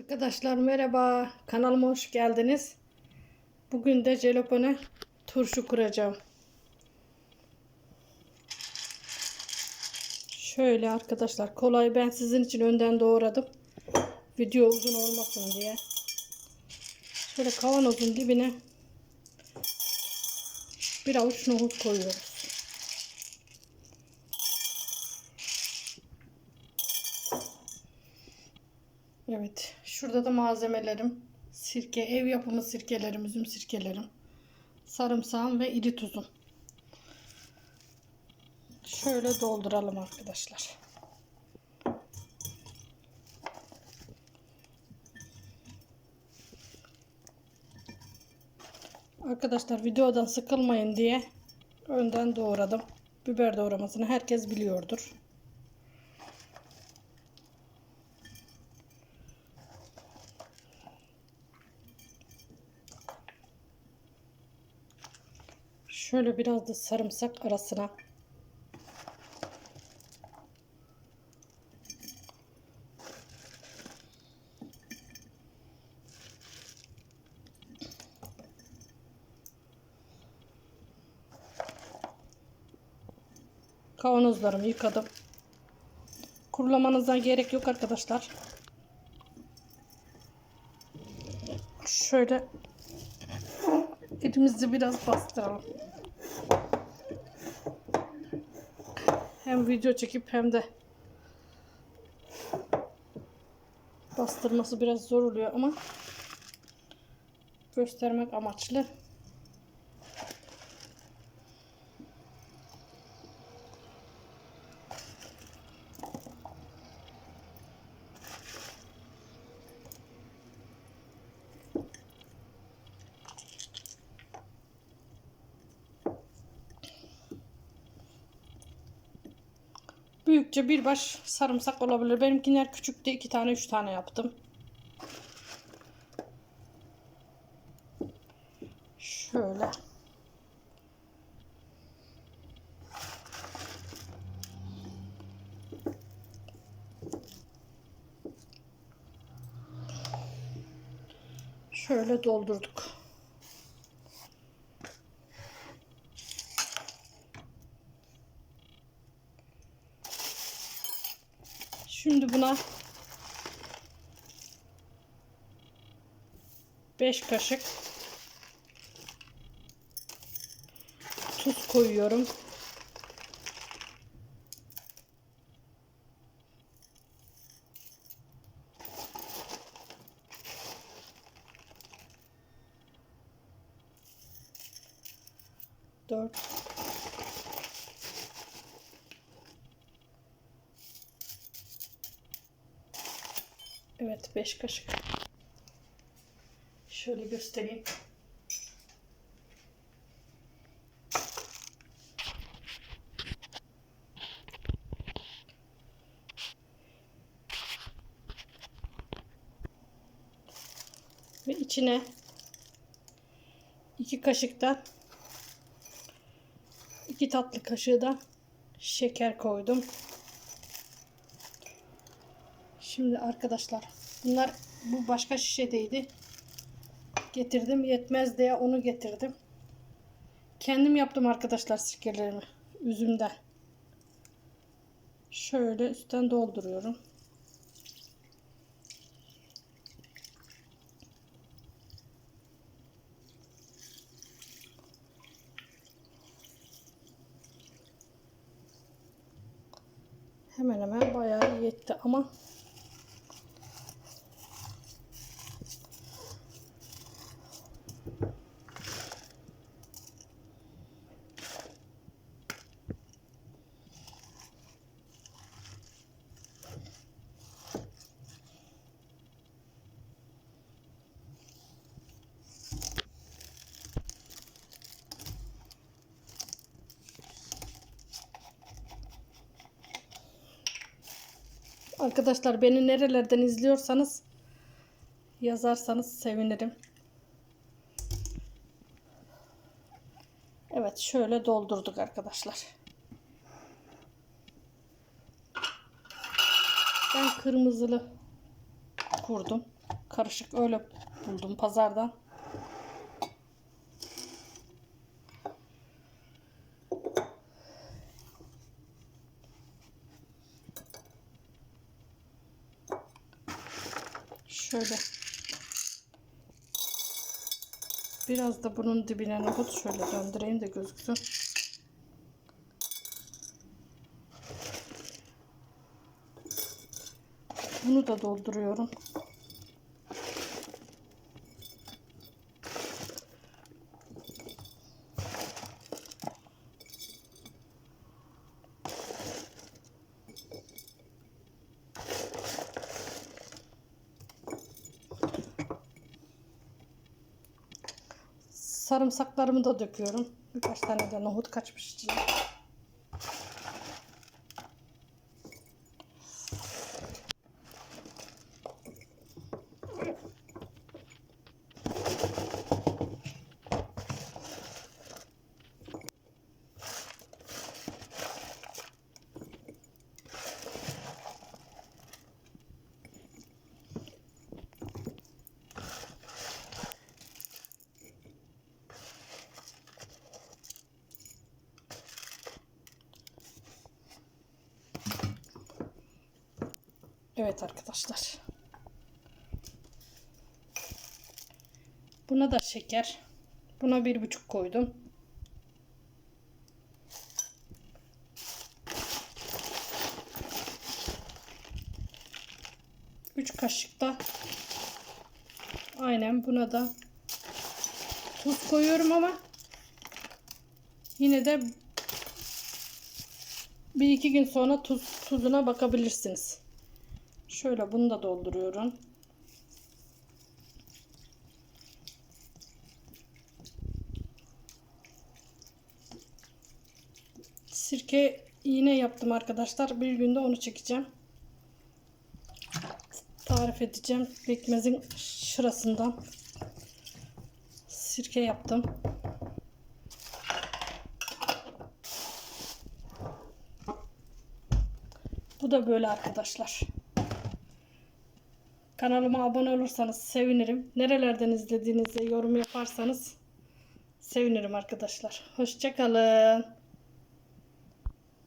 Arkadaşlar merhaba. Kanalıma hoş geldiniz. Bugün de jelopone turşu kuracağım. Şöyle arkadaşlar kolay ben sizin için önden doğradım. Video uzun olmasın diye. Şöyle kavanozun dibine bir avuç nohut koyuyoruz. Evet. Şurada da malzemelerim. Sirke, ev yapımı sirkelerim, üzüm sirkelerim. Sarımsağım ve iri tuzum. Şöyle dolduralım arkadaşlar. Arkadaşlar videodan sıkılmayın diye önden doğradım. Biber doğramasını herkes biliyordur. Şöyle biraz da sarımsak arasına. Kavanozlarımı yıkadım. Kurulamanıza gerek yok arkadaşlar. Şöyle elimizi biraz bastıralım. Hem video çekip hem de bastırması biraz zor oluyor ama göstermek amaçlı. Büyükçe bir baş sarımsak olabilir. Benimkiler küçüktü. iki tane üç tane yaptım. Şöyle. Şöyle doldurduk. Şimdi buna 5 kaşık tuz koyuyorum. Dört. Evet 5 kaşık. Şöyle göstereyim. Ve içine 2 kaşıktan 2 tatlı kaşığı da şeker koydum. Şimdi arkadaşlar bunlar bu başka şişedeydi. Getirdim yetmez diye onu getirdim. Kendim yaptım arkadaşlar sirkelerimi üzümden. Şöyle üstten dolduruyorum. Hemen hemen bayağı yetti ama Arkadaşlar beni nerelerden izliyorsanız yazarsanız sevinirim. Evet şöyle doldurduk arkadaşlar. Ben kırmızılı kurdum. Karışık öyle buldum pazardan. Şöyle. Biraz da bunun dibine nohut şöyle döndüreyim de gözüksün. Bunu da dolduruyorum. Sarımsaklarımı da döküyorum. Birkaç tane de nohut kaçmış içine. Evet arkadaşlar. Buna da şeker. Buna bir buçuk koydum. Üç kaşık da aynen buna da tuz koyuyorum ama yine de bir iki gün sonra tuz tuzuna bakabilirsiniz. Şöyle bunu da dolduruyorum. Sirke iğne yaptım arkadaşlar. Bir günde onu çekeceğim. Tarif edeceğim. Pekmezin şurasından sirke yaptım. Bu da böyle arkadaşlar. Kanalıma abone olursanız sevinirim. Nerelerden izlediğinizi yorum yaparsanız sevinirim arkadaşlar. Hoşçakalın.